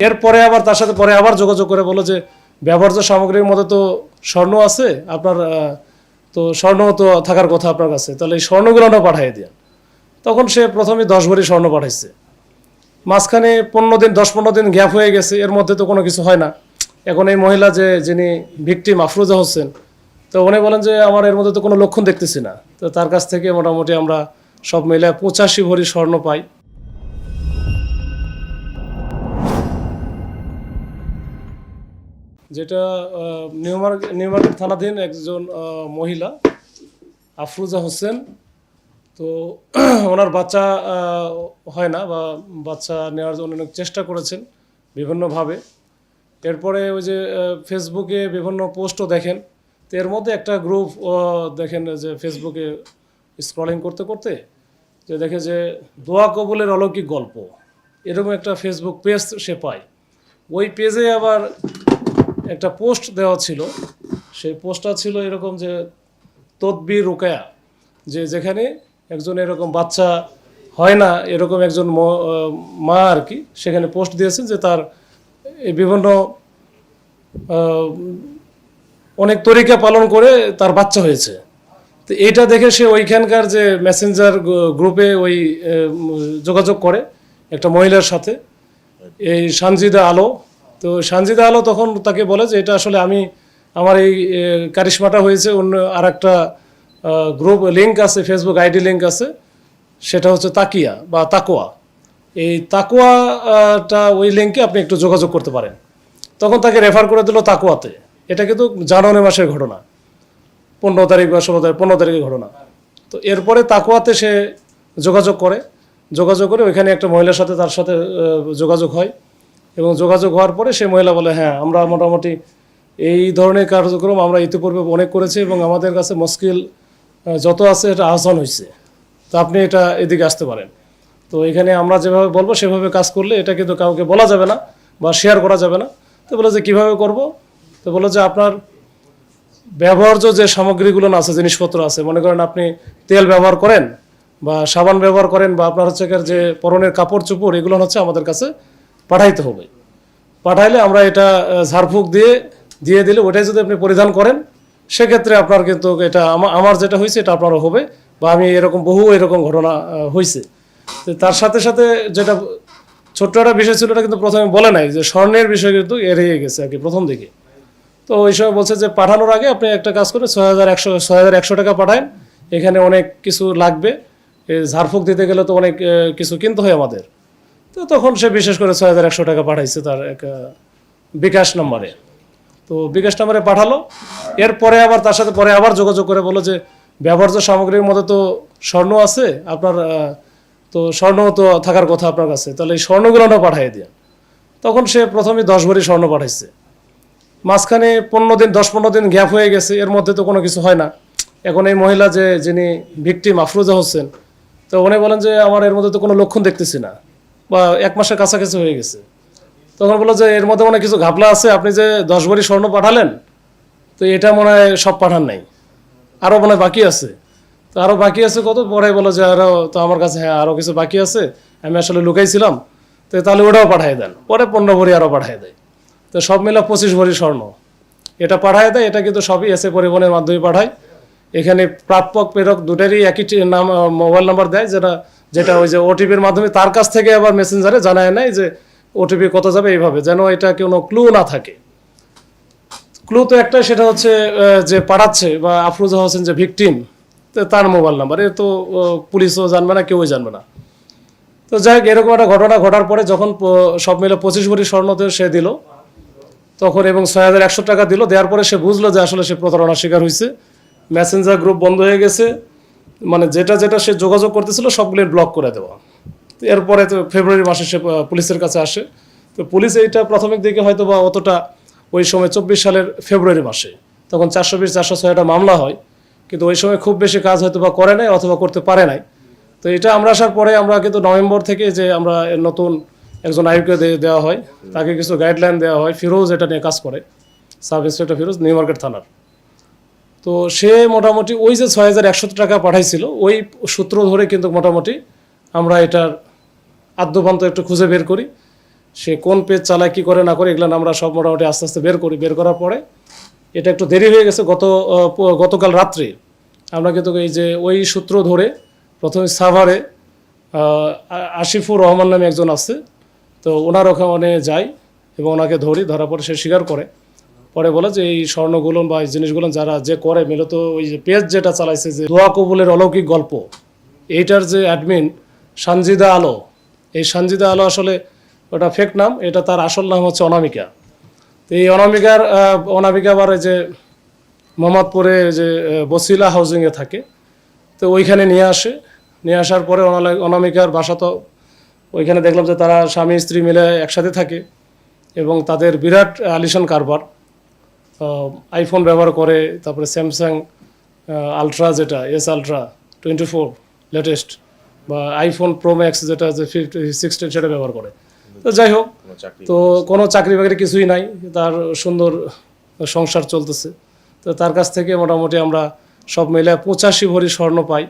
এরপরে আবার তার সাথে পরে আবার যোগাযোগ করে বলো যে ব্যবহার্য সামগ্রীর মধ্যে তো স্বর্ণ আছে, আপনার তো স্বর্ণ তো থাকার কথা আপনার কাছে, তাহলে এই স্বর্ণগুলো না পাঠিয়ে দিন। তখন সে প্রথমে দশ ভরি স্বর্ণ পাঠাইছে। মাঝখানে পনেরো দিন, দশ পনেরো দিন গ্যাপ হয়ে গেছে, এর মধ্যে তো কোনো কিছু হয় না। এখন এই মহিলা যে, যিনি ভিকটিম আফরোজা হোসেন, তো উনি বলেন যে আমার এর মধ্যে তো কোনো লক্ষণ দেখতেছি না। তো তার কাছ থেকে মোটামুটি আমরা সব মিলে পঁচাশি ভরি স্বর্ণ পাই। যেটা আহ, নিউ মার্কেট থানাধীন একজন মহিলা আফরুজা হোসেন। তো ওনার বাচ্চা হয় না বা বাচ্চা নেওয়ার জন্য অনেক চেষ্টা করেছেন বিভিন্নভাবে। এরপরে ওই যে ফেসবুকে বিভিন্ন পোস্টও দেখেন। তো এর মধ্যে একটা গ্রুপ দেখেন যে ফেসবুকে স্ক্রলিং করতে করতে যে দেখে যে দোয়া কবুলের অলৌকিক গল্প। এরকম একটা ফেসবুক পেজ সে পায়। ওই পেজে আবার একটা পোস্ট দেওয়া ছিল। সেই পোস্টটা ছিল এরকম যে, তদবির রোকেয়া যে যেখানে একজন এরকম বাচ্চা হয় না, এরকম একজন ম- আর কি, সেখানে পোস্ট দিয়েছেন যে তার বিভিন্ন অনেক তরিকা পালন করে তার বাচ্চা হয়েছে। তো এইটা দেখে সে ওইখানকার যে মেসেঞ্জার গ্রুপে ওই যোগাযোগ করে একটা মহিলার সাথে। এই সানজিদা আলো তো সানজিদা আলো তখন তাকে বলে যে, এটা আসলে আমি, আমার এই কারিশমাটা হয়েছে, অন্য আর একটা গ্রুপ লিঙ্ক আছে, ফেসবুক আইডি লিঙ্ক আছে, সেটা হচ্ছে তাকিয়া বা তাকোয়া এই তাকুয়াটা ওই লিঙ্কে আপনি একটু যোগাযোগ করতে পারেন। তখন তাকে রেফার করে দিল তাকুয়াতে এটা কিন্তু জানুয়ারি মাসের ঘটনা। পনেরো তারিখ বা ষোলো তারিখ, পনেরো তারিখের ঘটনা। তো এরপরে তাকুয়াতে সে যোগাযোগ করে। যোগাযোগ করে ওইখানে একটা মহিলার সাথে, তার সাথে যোগাযোগ হয়। এবং যোগাযোগ হওয়ার পরে সেই মহিলা বলে হ্যাঁ আমরা মোটামুটি এই ধরনের কার্যক্রম আমরা ইতিপূর্বে অনেক করেছি এবং আমাদের কাছে মুশকিল যত আছে এটা আহসান হয়েছে তো আপনি এটা এদিকে আসতে পারেন। তো এখানে আমরা যেভাবে বলব সেভাবে কাজ করলে এটা কিন্তু কাউকে বলা যাবে না বা শেয়ার করা যাবে না। তো বলে যে, কীভাবে করব? তো বলে যে, আপনার ব্যবহার্য যে সামগ্রীগুলো আছে, জিনিসপত্র আছে, মনে করেন আপনি তেল ব্যবহার করেন বা সাবান ব্যবহার করেন বা আপনার হচ্ছে যে পরনের কাপড় চোপড়, এগুলো হচ্ছে আমাদের কাছে পাঠাইতে হবে। পাঠাইলে আমরা এটা ঝাড়ফুঁক দিয়ে দিয়ে দিলে ওটাই যদি আপনি পরিধান করেন, সেক্ষেত্রে আপনার কিন্তু এটা আমা- আমার যেটা হয়েছে এটা আপনারও হবে বা আমি এরকম বহু এরকম ঘটনা হয়েছে। তার সাথে সাথে যেটা ছোট্ট একটা বিষয় ছিল কিন্তু প্রথমে বলে নাই যে স্বর্ণের বিষয় কিন্তু এড়িয়ে গেছে আর কি প্রথম দিকে। তো ওই সময় বলছে যে পাঠানোর আগে আপনি একটা কাজ করে ছয় হাজার একশো, ছয় হাজার একশো টাকা পাঠান এখানে অনেক কিছু লাগবে। ঝাড়ফুঁক দিতে গেলে তো অনেক কিছু কিনতে হয় আমাদের। তো তখন সে বিশেষ করে ছয় হাজার একশো টাকা পাঠাইছে তার এক বিকাশ নম্বরে। তো বিকাশ নম্বরে পাঠালো। এরপরে আবার তার সাথে পরে আবার যোগাযোগ করে বলো যে, ব্যবহার্য সামগ্রীর মধ্যে তো স্বর্ণ আছে, আপনার তো স্বর্ণ তো থাকার কথা আপনার কাছে, তাহলে এই স্বর্ণগুলো না পাঠিয়ে দিন তখন সে প্রথমে দশ ভরি স্বর্ণ পাঠাইছে। মাঝখানে পনেরো দিন, দশ পনেরো দিন গ্যাপ হয়ে গেছে, এর মধ্যে তো কোনো কিছু হয় না। এখন এই মহিলা যে, যিনি ভিকটিম আফরোজা হোসেন, তো উনি বলেন যে, আমার এর মধ্যে তো কোনো লক্ষণ দেখতেছি না। বা এক মাসের কাছাকাছি হয়ে গেছে। তখন বলল যে, এর মধ্যে মনে কিছু ঘাপলা আছে, আপনি যে দশ ভরি স্বর্ণ পাঠালেন, তো এটা মনে হয় সব পাঠান নাই। আরও মনে বাকি আছে। তো আরও বাকি আছে কত? পরে বলো যে আরও তো আমার কাছে হ্যাঁ আরও কিছু বাকি আছে, আমি আসলে লুকাইছিলাম, তো তাহলে ওটাও পাঠিয়ে দেন। পরে পনেরো ভরি আরও পাঠিয়ে দেয়। তো সব মিলে পঁচিশ ভরি স্বর্ণ। এটা পাঠায় দেয়, এটা কিন্তু সবই এসে পরিবহনের মাধ্যমে পাঠায়। এখানে প্রাপক, প্রেরক দুটারই একই নাম, মোবাইল নাম্বার দেয়, যেটা যেটা ওই যে ওটিপির মাধ্যমে তার কাছ থেকে আবার মেসেঞ্জারে জানায় নেয় যে ওটিপি কত যাবে এইভাবে, যেন এটা কোনো ক্লু না থাকে। ক্লু তো একটাই, সেটা হচ্ছে যে পাঠাচ্ছে বা আফরোজা হোসেন যে ভিকটিম তার মোবাইল নাম্বার এ তো পুলিশও জানবে না, কেউই জানবে না। তো যাই হোক, এরকম একটা ঘটনা ঘটার পরে যখন সব মিলে পঁচিশ ভরি স্বর্ণতে সে দিল। তখন এবং ছয় হাজার একশো টাকা দিল, দেওয়ার পরে সে বুঝলো যে আসলে সে প্রতারণার শিকার হয়েছে মেসেঞ্জার গ্রুপ বন্ধ হয়ে গেছে। মানে যেটা যেটা সে যোগাযোগ করতেছিল সবগুলো ব্লক করে দেওয়া। এরপরে তো ফেব্রুয়ারি মাসে সে পুলিশের কাছে আসে। তো পুলিশ এইটা প্রাথমিক দিকে হয়তো বা অতটা ওই সময় চব্বিশ সালের ফেব্রুয়ারি মাসে। তখন চারশো বিশ, চারশো ছয়টা মামলা হয়। কিন্তু ওই সময় খুব বেশি কাজ হয়তো বা করে নাই অথবা করতে পারে নাই। তো এটা আমরা আসার পরে আমরা কিন্তু নভেম্বর থেকে যে আমরা নতুন একজন আয়ুকে দেওয়া হয়, তাকে কিছু গাইডলাইন দেওয়া হয়, ফিরোজ এটা নিয়ে কাজ করে। Sub inspector Firoz, New Market থানার। তো সে মোটামুটি ওই যে ছয় হাজার একশো টাকা পাঠাইছিল, ওই সূত্র ধরে কিন্তু মোটামুটি আমরা এটার আদ্যপান্ত একটু খুঁজে বের করি। সে কোন পেজ চালায়, কি করে, না করে, এগুলো আমরা সব মোটামুটি আস্তে আস্তে বের করি। বের করার পরে এটা একটু দেরি হয়ে গেছে, গত গতকাল রাত্রে। আমরা কিন্তু এই যে ওই সূত্র ধরে প্রথমে সাভারে আশিফুর রহমান নামে একজন আছে, তো ওনার ওখানে যাই এবং ওনাকে ধরি, ধরার পরে সে স্বীকার করে। পরে বলে যে এই স্বর্ণগুলো বা এই জিনিসগুলো যারা যে করে, মূলত ওই যে পেজ যেটা চালাইছে যে দোয়া কবুলের অলৌকিক গল্প, এইটার যে অ্যাডমিন সানজিদা আলো, এই সানজিদা আলো আসলে ওটা ফেক নাম, এটা তার আসল নাম হচ্ছে অনামিকা। তো এই অনামিকার অনামিকা আবার যে মোহাম্মদপুরে যে বসিলা হাউজিংয়ে থাকে, তো ওইখানে নিয়ে আসে। নিয়ে আসার পরে অনামিকার বাসা তো ওইখানে দেখলাম যে তারা স্বামী স্ত্রী মিলে একসাথে থাকে এবং তাদের বিরাট আলিশান কারবার। আইফোন ব্যবহার করে তারপরে স্যামসাং আলট্রা যেটা S Ultra twenty four latest বা আইফোন প্রো ম্যাক্স যেটা যে ফিফটি সিক্সটিন সেটা ব্যবহার করে। তো যাই হোক তো কোনো চাকরি বাকরি কিছুই নাই তার সুন্দর সংসার চলতেছে। তো তার কাছ থেকে মোটামুটি আমরা সব মিলে পঁচাশি ভরি স্বর্ণ পাই।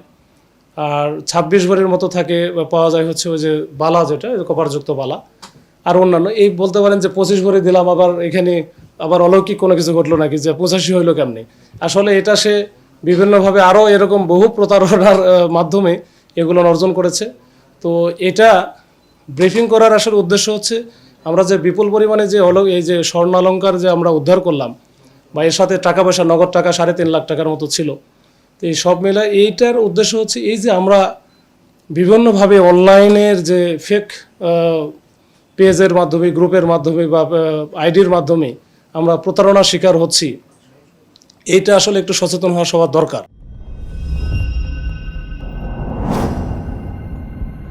আর ছাব্বিশ ভরির মতো থাকে পাওয়া যায় হচ্ছে ওই যে বালা যেটা কপারযুক্ত বালা। আর অন্যান্য, এই বলতে পারেন যে পঁচিশ ভরি দিলাম, আবার এখানে আবার অলৌকিক কোনো কিছু ঘটলো নাকি, যে পঁচাশি হইল কেমনি? আসলে এটা সে বিভিন্নভাবে আরও এরকম বহু প্রতারণার মাধ্যমে এগুলো অর্জন করেছে। তো এটা ব্রিফিং করার আসলে উদ্দেশ্য হচ্ছে, আমরা যে বিপুল পরিমাণে যে হলো এই যে স্বর্ণালঙ্কার যে আমরা উদ্ধার করলাম, বা এর সাথে টাকা পয়সা, নগদ টাকা, সাড়ে তিন লাখ টাকার মতো ছিল, তো এই সব মিলে এইটার উদ্দেশ্য হচ্ছে এই যে আমরা বিভিন্নভাবে অনলাইনের যে ফেক পেজের মাধ্যমে, গ্রুপের মাধ্যমে বা আইডির মাধ্যমে আমরা প্রতারণার শিকার হচ্ছি। এইটা আসলে একটু সচেতন হওয়া সবার দরকার।